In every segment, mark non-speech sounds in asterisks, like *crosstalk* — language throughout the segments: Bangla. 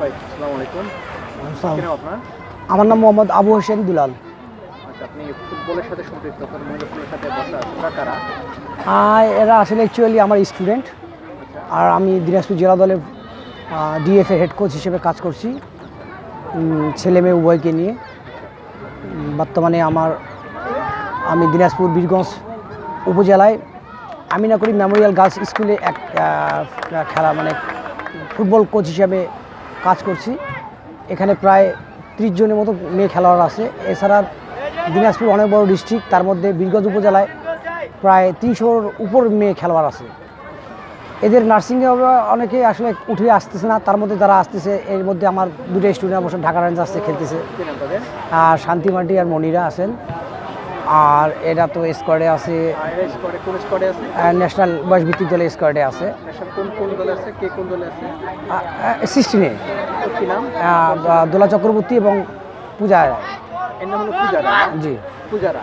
ভাই আসসালামু আলাইকুম। আপনার? আমার নাম মোহাম্মদ আবু হোসেন দুলাল। আচ্ছা আপনি ফুটবলের সাথে সম্পৃক্ত অর্থাৎ মহিলা ফুটবলের সাথে কারা? আর এরা আসলে অ্যাকচুয়ালি আমার স্টুডেন্ট আর আমি দিনাজপুর জেলা দলের ডিএফএ হেড কোচ হিসেবে কাজ করছি। ছেলে মেয়ে উভয়কে নিয়ে। বর্তমানে আমার আমি দিনাজপুর বীরগঞ্জ উপজেলায় আমিনাকুড়ি মেমোরিয়াল গার্লস স্কুলে এক খেলা মানে ফুটবল কোচ হিসাবে কাজ করছি। এখানে প্রায় ত্রিশ জনের মতো মেয়ে খেলোয়াড় আছে। এছাড়া দিনাজপুর অনেক বড় ডিস্ট্রিক্ট তার মধ্যে বীরগঞ্জ উপজেলায় প্রায় তিনশোর উপর মেয়ে খেলোয়াড় আছে। এদের নার্সিংয়ে অনেকে আসলে উঠে আসতেছে না, তার মধ্যে যারা আসতেছে, এর মধ্যে আমার দুটো স্টুডেন্ট অবশ্য ঢাকা রেঞ্জ আসছে খেলতেছে। আর শান্তি মান্টি আর মনিরা আছেন। আর এরা তো স্কোয়াডে আছে ন্যাশনাল বয়স ভিত্তিক দলে স্কোয়াডে আছে কোন দলে আছে কে কোন দলে আছে। সিক্সটিনে ওর কি নাম দোলা চক্রবর্তী এবং পূজা রায়। জি। পূজারা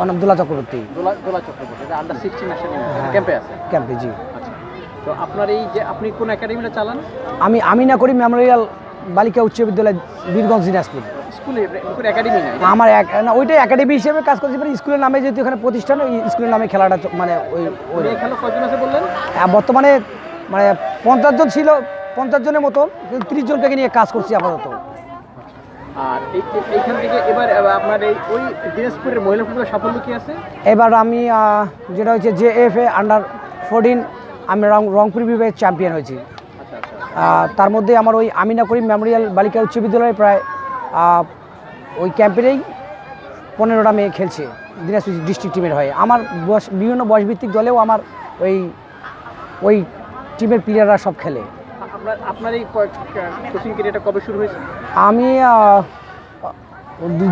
আর Dola Chakraborty. Dola Chakraborty under sixteen. ক্যাম্পে আছে ক্যাম্পে জি। আচ্ছা। তো আপনার এই যে আপনি কোন একাডেমিটা চালান? আমি আমিনা করি মেমোরিয়াল বালিকা উচ্চ বিদ্যালয় বীরগঞ্জ দিনাজপুর। স্কুলে একাডেমি আমার না ওইটাই একাডেমি হিসেবে কাজ করছি মানে স্কুলের নামে যেহেতু এখানে প্রতিষ্ঠান ওই স্কুলের নামে খেলাটা মানে ওই ওই কয়জন বললেন? বর্তমানে মানে পঞ্চাশ জন ছিল পঞ্চাশ জনের মতো ত্রিশ জনকে নিয়ে কাজ করছি আপাতত। আর এই এই- এইখান থেকে এবার আপনার এই ওই দিনাজপুরের মহিলা ফুটবলের সাফল্য কি আছে? এবার আমি যেটা হচ্ছে J F A under fourteen আমি রংপুর বিভাগের চ্যাম্পিয়ন হয়েছি। আচ্ছা আচ্ছা আহ, তার মধ্যে আমার ওই আমিনা করিম মেমোরিয়াল বালিকা উচ্চ বিদ্যালয়ে প্রায় ওই ক্যাম্পেরেই পনেরোটা মেয়ে খেলছে দিনাজপুর ডিস্ট্রিক্ট টিমের হয়ে। আমার বয়স বিভিন্ন বয়সভিত্তিক দলেও আমার ওই ওই টিমের প্লেয়াররা সব খেলে। আপনার এই কোচিং ক্যারিয়ারটা কবে শুরু হয়েছে? আমি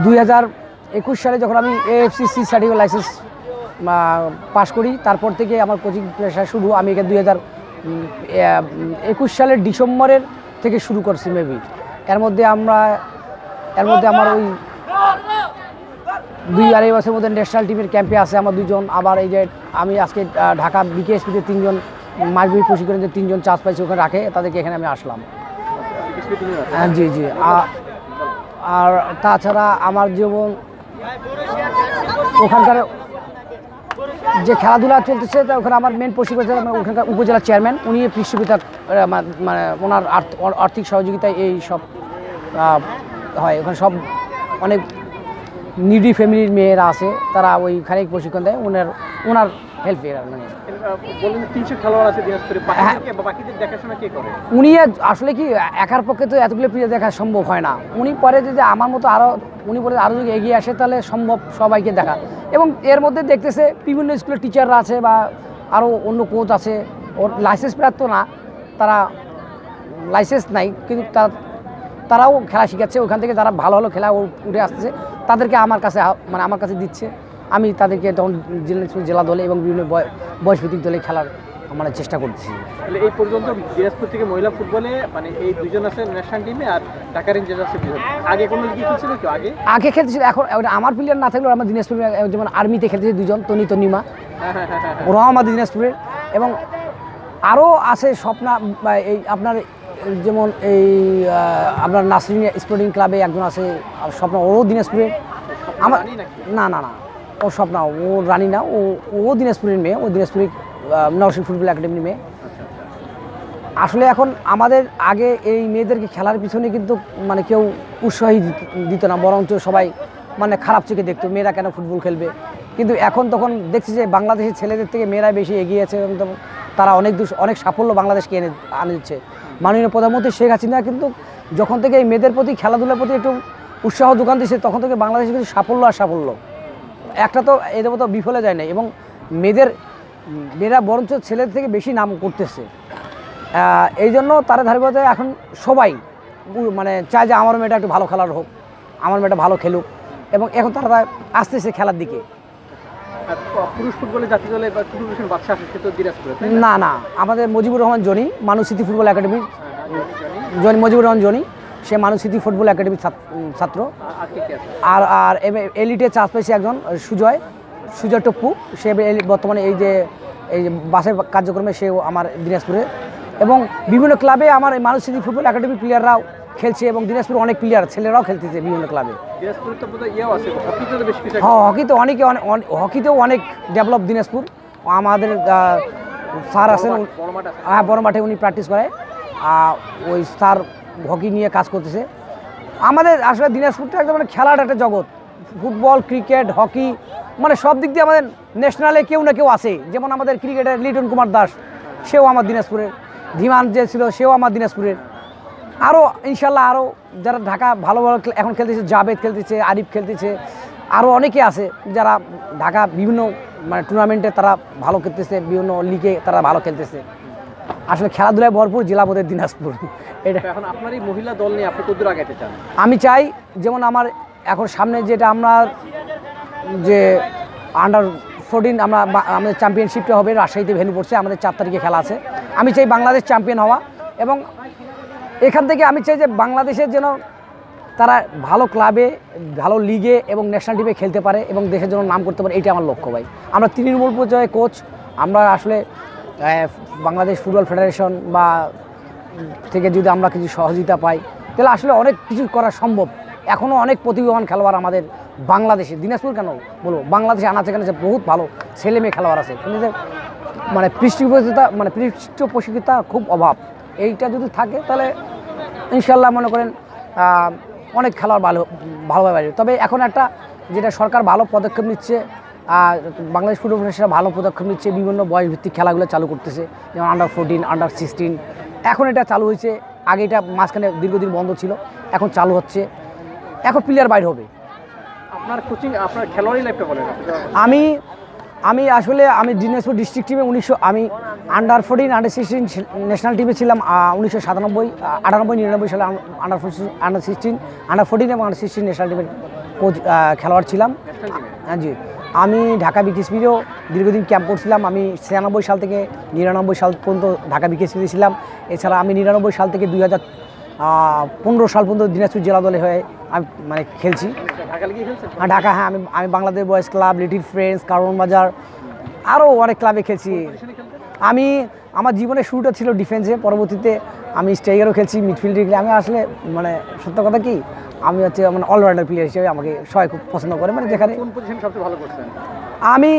দুই হাজার একুশ সালে যখন আমি AFC C certificate license pass করি তারপর থেকে আমার কোচিং পেশা শুরু। আমি এখানে দুই হাজার একুশ সালের ডিসেম্বরের থেকে শুরু করছি মেবি এর মধ্যে আমরা এর মধ্যে আমার ওই দুই আড়াই বছরের মধ্যে ন্যাশনাল টিমের ক্যাম্পে আছে আমার দুজন আবার এই যে আমি আজকে ঢাকা বিকেএসপিতে তিনজন মাসবি প্রশিক্ষণে যে তিনজন চান্স পাইছি, ওখানে রাখে, তাদেরকে এখানে আমি আসলাম। হ্যাঁ জি জি। আর তাছাড়া আমার যেমন ওখানকার যে খেলাধুলা চলতেছে, তা ওখানে আমার মেন প্রশিক্ষক ওখানকার উপজেলা চেয়ারম্যান উনি পৃষ্ঠপোষক মানে ওনার আর্থিক সহযোগিতায় এই সব হয় ওখানে সব অনেক নিডি ফ্যামিলির মেয়েরা আছে তারা ওইখানে প্রশিক্ষণ দেয় ওনার ওনার হেল্পে মানে। আছে দিনাজপুরে হ্যাঁ। উনি আসলে কি একার পক্ষে তো এতগুলো প্লেয়ার দেখা সম্ভব হয় না। উনি পরে যদি আমার মতো আরও উনি পরে আরও যদি এগিয়ে আসে তাহলে সম্ভব সবাইকে দেখা। এবং এর মধ্যে দেখতেছে বিভিন্ন স্কুলের টিচাররা আছে বা আরও অন্য কোচ আছে। ওর লাইসেন্স প্রাপ্ত না তারা লাইসেন্স নাই কিন্তু তা- তারাও খেলা শিখাচ্ছে ওখান থেকে যারা ভালো ভালো খেলা উঠে আসতেছে তাদেরকে আমার কাছে মানে আমার কাছে দিচ্ছে। আমি তাদেরকে তখন জেলা জেলা দলে এবং বিভিন্ন বয়- বয়সভিত্তিক দলে খেলার মানে চেষ্টা করতেছি। তাহলে এই পর্যন্ত দিনাজপুর থেকে মহিলা ফুটবলে মানে এই দুজন আছে ন্যাশনাল টিমে আর ঢাকা রেঞ্জার্স আছে আগে কোনো লিগে খেলছিল কেউ? আগে? আগে খেলতেছিল এখন আমার প্লেয়ার না থাকলেও আমার দিনাজপুরে যেমন আর্মিতে খেলতেছে দুজন তনি তনিমা। ওরাও আমাদের দিনাজপুরের। এবং আরও আছে স্বপ্না এই আপনার যেমন এই আপনার নাসরিন স্পোর্টিং ক্লাবে একজন আছে স্বপ্ন ওরও দিনাজপুরের। আমার না না না ও স্বপ্ন ও রানী না ও ও দিনাজপুরের মেয়ে ও দিনাজপুরের নরসিং ফুটবল একাডেমির মেয়ে। আসলে এখন আমাদের আগে এই মেয়েদেরকে খেলার পিছনে কিন্তু মানে কেউ উৎসাহী দিত- না বরঞ্চ সবাই মানে খারাপ চোখে দেখতো মেয়েরা কেন ফুটবল খেলবে? কিন্তু এখন তখন দেখছি যে বাংলাদেশের ছেলেদের থেকে মেয়েরাই বেশি এগিয়ে আছে এবং তখন তারা অনেক দূর অনেক সাফল্য বাংলাদেশকে এনে আনে দিচ্ছে। মাননীয় প্রধানমন্ত্রী শেখ হাসিনা কিন্তু যখন থেকে এই মেয়েদের প্রতি, খেলাধুলার প্রতি একটু উৎসাহ যোগান দিচ্ছে তখন থেকে বাংলাদেশে কিন্তু সাফল্য আর সাফল্য। একটা তো এদের মতো বিফলে যায় না এবং মেয়েদের, মেয়েরা বরঞ্চ ছেলেদের থেকে বেশি নাম করতেছে। এই জন্য তারা ধারাবাহিকতায় এখন সবাই মানে চায় যে আমার মেয়েটা একটু ভালো খেলার হোক, আমার মেয়েটা ভালো খেলুক। এবং এখন তারা আসতেছে খেলার দিকে। পুরুষ ফুটবলে জাতীয় দলে বা টুর্নামেন্ট সে তো দিনাজপুরে না? না আমাদের মুজিবুর রহমান জনি মানুষ স্মৃতি ফুটবল একাডেমির হ্যাঁ, জানি, মুজিবুর রহমান জনি সে মানুষ স্মৃতি ফুটবল একাডেমির ছাত্র। আর- আর এলিটে চান্স পেয়েছে একজন সুজয় সুজয় টপ্পু। সে বর্তমানে এই যে এই যে বাসের কার্যক্রমে সেও আমার দিনাজপুরে। এবং বিভিন্ন ক্লাবে আমার এই মানুষ স্মৃতি ফুটবল একাডেমি প্লেয়াররাও খেলছে এবং দিনাজপুর অনেক প্লেয়ার ছেলেরাও খেলতেছে বিভিন্ন ক্লাবে হ্যাঁ হকিতে অনেকে হকিতেও অনেক ডেভেলপ দিনাজপুর। আমাদের স্যার আছেন হ্যাঁ বড় মাঠে উনি প্র্যাকটিস করে। আর ওই স্যার হকি নিয়ে কাজ করতেছে। আমাদের আসলে দিনাজপুরটা একদম মানে খেলার একটা জগৎ। ফুটবল ক্রিকেট হকি মানে সব দিক দিয়ে আমাদের ন্যাশনালে কেউ না কেউ আছে। যেমন আমাদের ক্রিকেটার লিটন কুমার দাস সেও আমার দিনাজপুরের। ধীমান যে ছিল সেও আমার দিনাজপুরের। আরও ইনশাল্লাহ আরও যারা ঢাকা ভালো ভালো এখন খেলতেছে জাভেদ খেলতেছে আরিফ খেলতেছে আরও অনেকে আছে যারা ঢাকা বিভিন্ন মানে টুর্নামেন্টে তারা ভালো খেলতেছে বিভিন্ন লিগে তারা ভালো খেলতেছে। আসলে খেলাধুলায় ভরপুর জেলা বোধের দিনাজপুর। *laughs* এটা এখন আপনার এই মহিলা দল নিয়ে আপনি কতদূর আগাইতে চান? আমি চাই যেমন আমার এখন সামনে যেটা আমরা যে আন্ডার ফোরটিন আমরা আমাদের চ্যাম্পিয়নশিপটা হবে রাজশাহীতে ভেনু পড়ছে আমাদের চার তারিখে খেলা আছে। আমি চাই বাংলাদেশ চ্যাম্পিয়ন হওয়া এবং এখান থেকে আমি চাই যে বাংলাদেশের যেন তারা ভালো ক্লাবে ভালো লিগে এবং ন্যাশনাল টিমে খেলতে পারে এবং দেশের জন্য নাম করতে পারে এটা আমার লক্ষ্য ভাই। আমরা তৃণমূল পর্যায়ে কোচ আমরা আসলে বাংলাদেশ ফুটবল ফেডারেশন বা থেকে যদি আমরা কিছু সহযোগিতা পাই, তাহলে আসলে অনেক কিছু করা সম্ভব। এখনও অনেক প্রতিভাবান খেলোয়াড় আমাদের বাংলাদেশে, দিনাজপুর কেন বলব? বাংলাদেশে আনাচে যে বহুত ভালো ছেলে মেয়ে খেলোয়াড় আছে। মানে পৃষ্ঠপোষকতা মানে পৃষ্ঠপোষকতা খুব অভাব। এইটা যদি থাকে তাহলে ইনশাল্লাহ মনে করেন অনেক খেলোয়াড় ভালো ভালোভাবে তবে এখন একটা যেটা সরকার ভালো পদক্ষেপ নিচ্ছে আর বাংলাদেশ ফুটবল ফেডারেশন ভালো পদক্ষেপ নিচ্ছে বিভিন্ন বয়সভিত্তিক খেলাগুলো চালু করতেছে যেমন আন্ডার ফোরটিন আন্ডার সিক্সটিন এখন এটা চালু হয়েছে আগে এটা মাঝখানে দীর্ঘদিন বন্ধ ছিল এখন চালু হচ্ছে। এখন প্লেয়ার বাইর হবে। আপনার কোচিং আপনার খেলোয়াড়ি লাইফটা বলেন। আমি আমি আসলে আমি দিনাজপুর ডিস্ট্রিক্ট টিমে উনিশশো, আমি under fourteen under sixteen national টিমে ছিলাম উনিশশো সাতানব্বই আটানব্বই, নিরানব্বই সালে under fourteen under sixteen under fourteen এবং আন্ডার সিক্সটিন ন্যাশনাল টিমের কোচ খেলোয়াড় ছিলাম। হ্যাঁ জি, আমি ঢাকা বিকেএসপিরও দীর্ঘদিন ক্যাম্প করছিলাম, আমি ছিয়ানব্বই সাল থেকে নিরানব্বই সাল পর্যন্ত ঢাকা বিকেএসপিতে ছিলাম। এছাড়া আমি নিরানব্বই সাল থেকে দুই হাজার পনেরো সাল পর্যন্ত দিনাজপুর জেলা দলে হয়ে আমি মানে খেলছি। আর ঢাকা হ্যাঁ আমি আমি Bangladesh boys club little friends কারণ বাজার আরও অনেক ক্লাবে খেলছি। আমি আমার জীবনের শুরুটা ছিল ডিফেন্সে পরবর্তীতে আমি স্ট্রাইকারও খেলছি মিডফিল্ডে খেলি আমি আসলে মানে সত্য কথা কি আমি হচ্ছে মানে অলরাউন্ডার প্লেয়ার হিসেবে আমাকে সবাই খুব পছন্দ করে। মানে যেখানে আমি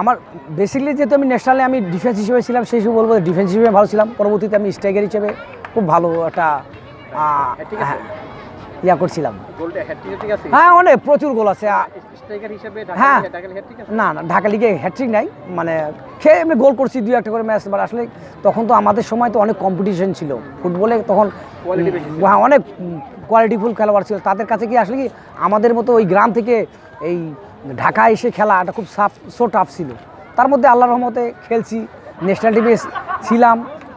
আমার বেসিক্যালি যেহেতু আমি ন্যাশনালে আমি ডিফেন্স হিসেবে ছিলাম সেই হিসেবে বলব ডিফেন্স হিসেবে ভালো ছিলাম। পরবর্তীতে আমি স্ট্রাইকার হিসেবে খুব ভালো একটা হ্যাঁ, ইয়া করছিলাম। হ্যাঁ অনেক প্রচুর গোল আছে হ্যাঁ। না না ঢাকা লিগে হ্যাট্রিক নাই মানে খেয়ে আমি গোল করছি দুই একটা করে ম্যাচ বাট আসলে তখন তো আমাদের সময় তো অনেক কম্পিটিশন ছিল। ফুটবলে তখন। হ্যাঁ অনেক কোয়ালিটিফুল খেলোয়াড় ছিল। তাদের কাছে কি আসলে কি আমাদের মতো ওই গ্রাম থেকে এই ঢাকা এসে খেলা এটা খুব সাফ সো টাফ ছিল। তার মধ্যে আল্লাহ রহমতে খেলছি ন্যাশনাল টিমে ছিলাম।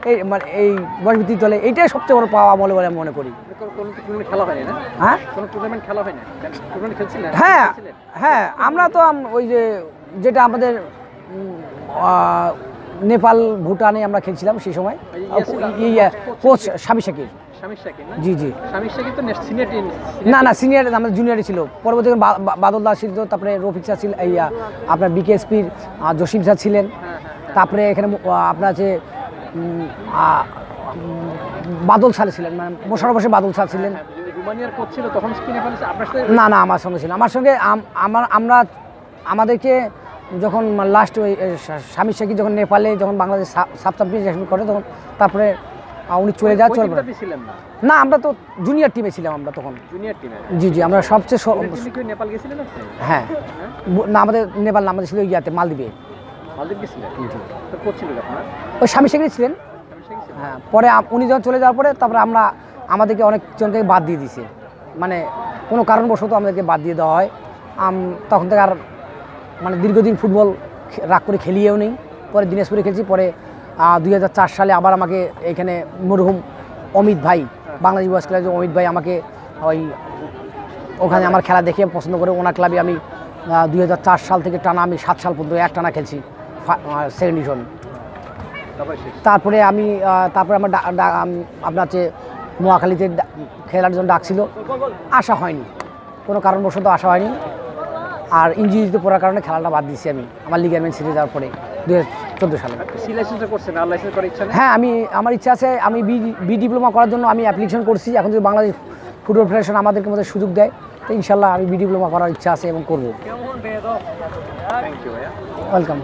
এই মানে এই বয়সভিত্তিক দলে এইটাই সবচেয়ে বড় পাওয়া বলে বলে আমি মনে করি। খেলা হয়নি না? হ্যাঁ? কোনো টুর্নামেন্ট খেলা হয়নি? টুর্নামেন্ট খেলছিলেন? হ্যাঁ হ্যাঁ আমরা তো ওই যে যেটা আমাদের নেপাল ভুটানে আমরা খেলছিলাম সেই সময়। ইয়ে কোচ স্বামী শাকির। জি জি। না না সিনিয়র আমাদের জুনিয়রই ছিল। পরবর্তী বাদল দাস ছিল তারপরে রফিক স্যার ছিল আপনার বিকেএসপির জসিম স্যার ছিলেন। হ্যাঁ হ্যাঁ তারপরে এখানে আপনার আছে উম, বাদল স্যার ছিলেন মানে মোশারফ হোসেন বাদল স্যার ছিলেন। হ্যাঁ, না না আমার সঙ্গে ছিল আমার সঙ্গে আমার আমরা আমাদেরকে যখন লাস্ট ওই স্বামী শেখি যখন নেপালে যখন বাংলাদেশ সাব চ্যাম্পিয়নশিপ করে তখন তারপরে উনি চলে যায় ওই চলে টিমটাতে ছিলেন না? আমরা তো জুনিয়র টিমে ছিলাম আমরা তখন। জুনিয়র টিমে জি জি আমরা সবচেয়ে স- নেপাল গেছিলেন হ্যাঁ। হ্যাঁ? না আমাদের নেপাল না আমাদের ছিল ইয়াতে মালদ্বীপে। মালদ্বীপ গেছিলেন? তো কোচ আপনার? ওই স্বামী শেখি ছিলেন? হ্যাঁ পরে উনি যখন চলে যাওয়ার পরে তারপরে আমরা আমাদেরকে অনেকজনকে বাদ দিয়ে দিছে মানে কোনো কারণবশত আমাদেরকে বাদ দিয়ে দেওয়া হয়। আম- তখন থেকে আর মানে দীর্ঘদিন ফুটবল রাগ করে খেলিয়েও নেই। পরে দিনাজপুরে খেলছি পরে দুই হাজার চার সালে আবার আমাকে এখানে মরহুম অমিত ভাই বাংলাদেশ বয়স ক্লাবে অমিত ভাই আমাকে ওই ওখানে আমার খেলা দেখে পছন্দ করে। ওনার ক্লাবে আমি দুই হাজার চার সাল থেকে টানা আমি সাত সাল পর্যন্ত এক টানা খেলছি। সেকেন্ড ডিভিশন তারপরে আমি তারপরে আমার আপনার হচ্ছে নোয়াখালীতে খেলার জন্য ডাকছিল আসা হয়নি। কোনো কারণবশত আসা হয়নি। আর ইঞ্জুরিতে পড়ার কারণে খেলাটা বাদ দিয়েছি আমি। আমার লিগারমেন্ট ছিঁড়ে যাওয়ার পরে দু চোদ্দ সালে। হ্যাঁ আমি আমার ইচ্ছা আছে আমি বি বি ডিপ্লোমা করার জন্য আমি অ্যাপ্লিকেশন করছি। এখন যদি বাংলাদেশ ফুটবল ফেডারেশন আমাদেরকে মধ্যে সুযোগ দেয় তো ইনশাল্লাহ আমি বি ডিপ্লোমা করার ইচ্ছা আছে এবং করব। ওয়েলকাম